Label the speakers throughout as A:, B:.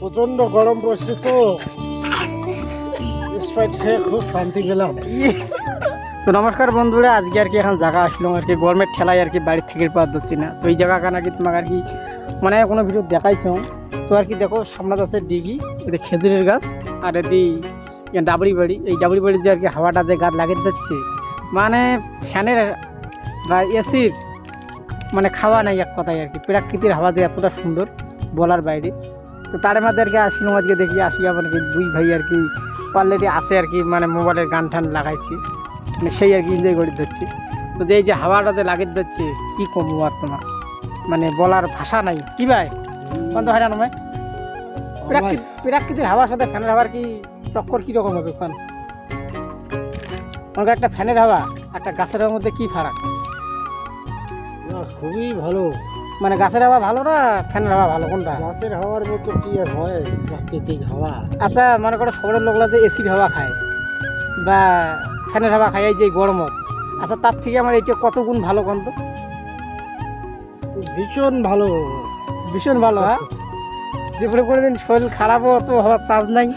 A: প্রচণ্ড গরম পড়ছে তো। স্প্রাইট খেয়ে খুব শান্তি পেলাম।
B: তো নমস্কার বন্ধুরা, আজকে আর কি এখন জায়গা আসলো, আর কি গরমের ঠেলায় আর কি বাড়ির থেকে পাওয়া যাচ্ছি না। তো এই জায়গা নাকি তোমাকে আর কি মানে কোনো ভিডিও দেখাইছো তো আর কি দেখো, সামনে আছে ডিগি এতে খেজুরের গাছ, আর এদি ডাবরি বাড়ি। এই ডাবরি বাড়ির যে আর কি হাওয়াটা যে গাছ লাগিয়ে যাচ্ছে মানে ফ্যানের বা এসির মানে খাওয়া নাই এক কথায় আর কি। প্রাকৃতিক হাওয়া যে এতটা সুন্দর বলার বাইরে। তো তার মধ্যে আর কি আসলাম আজকে দেখি আসি আবার কি দুই ভাই আর কি অলরেডি আছে আর কি মানে মোবাইলের গান টান লাগাইছি। মানে সেই আর কি এনজয় করে দিচ্ছি তো যে এই যে হাওয়াটা যে লাগিয়ে দিচ্ছে কী কমবো আর তোমার? মানে বলার ভাষা নাই। কি ভাই? বন্ধ হয় না নয় প্রাকৃতিক হাওয়ার সাথে ফ্যানের হাওয়ার কি টক্কর কীরকম হবে কোন? মনে একটা ফ্যানের হাওয়া একটা গাছের হাওয়ার মধ্যে কি ফারাক?
A: খুবই ভালো।
B: মানে গাছের হাওয়া ভালো না ফ্যানের হাওয়া ভালো কোনটা?
A: গাছের হাওয়ার মতো কি আর হয়? প্রাকৃতিক হাওয়া।
B: আচ্ছা মনে করো শহরের লোকরা যে এসির হাওয়া খায় বা ফ্যানের হাওয়া খায় এই যে গরমত আচ্ছা তার থেকে আমার এইটা কত গুণ ভালো কোন তো?
A: ভীষণ ভালো।
B: ভীষণ ভালো হ্যাঁ? যেগুলো করে দিন শরীর খারাপও তো হওয়ার চান্স নাই।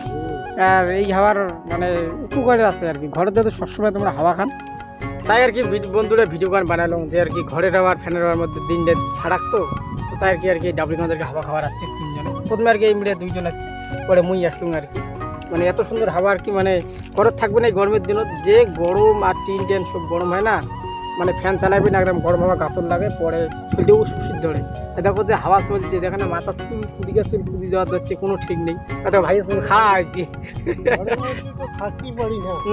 B: আর এই হাওয়ার মানে উপকার আছে আর কি। ঘরের তো সবসময় তোমরা হাওয়া খান। তাই আর কি বন্ধুরা ভিডিও গান বানালাম যে আর কি ঘরের হাওয়ার ফ্যানের হাওয়ার মধ্যে দিন ছাড়াক তো। তো তাই আর কি আর কি ডাবলি আমাদেরকে হাওয়া খাওয়ার রাখছে তিনজন। প্রথমে আর কি এই মিডিয়া দুইজন আছে, পরে মুই আসলুম আর কি। মানে এত সুন্দর হাওয়া আর কি মানে ঘরে থাকবে না এই গরমের দিনত। যে গরম আর টিন টেন সব গরম হয় না মানে ফ্যান চালাবি না একদম গরম হাওয়া গাতর লাগে পরে শরীরেও সুশীত ধরে দেখো যে হাওয়া চলছে যেখানে মাথা চুল কুদিকে চুল কুদি যাওয়া যাচ্ছে কোনো ঠিক নেই। এটা ভাই চুল খাওয়া আর কি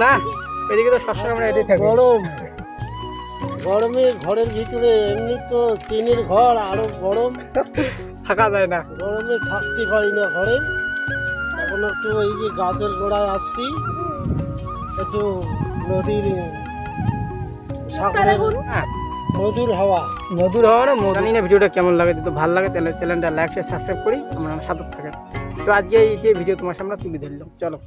A: না
B: এদিকে তো সবসময় আমরা এটাই থাকি।
A: গরম। গরমে ঘরের ভিতরে এমনি তো টিনের ঘর আরও গরম।
B: থাকা যায় না।
A: গরমে থাকতে পারি না ঘরে। এখন একটু এই যে গাছের গোড়ায় আসছি একটু নদীর মধুর হাওয়া।
B: মধুর হওয়া না জানি না ভিডিওটা কেমন লাগে যদি ভালো লাগে তাহলে চ্যানেলটা লাইক শেয়ার সাবস্ক্রাইব করি। আমরা সাথে থাকেন। তো আজকে এই যে ভিডিও তোমার সামনে তুলে ধরলাম চলো।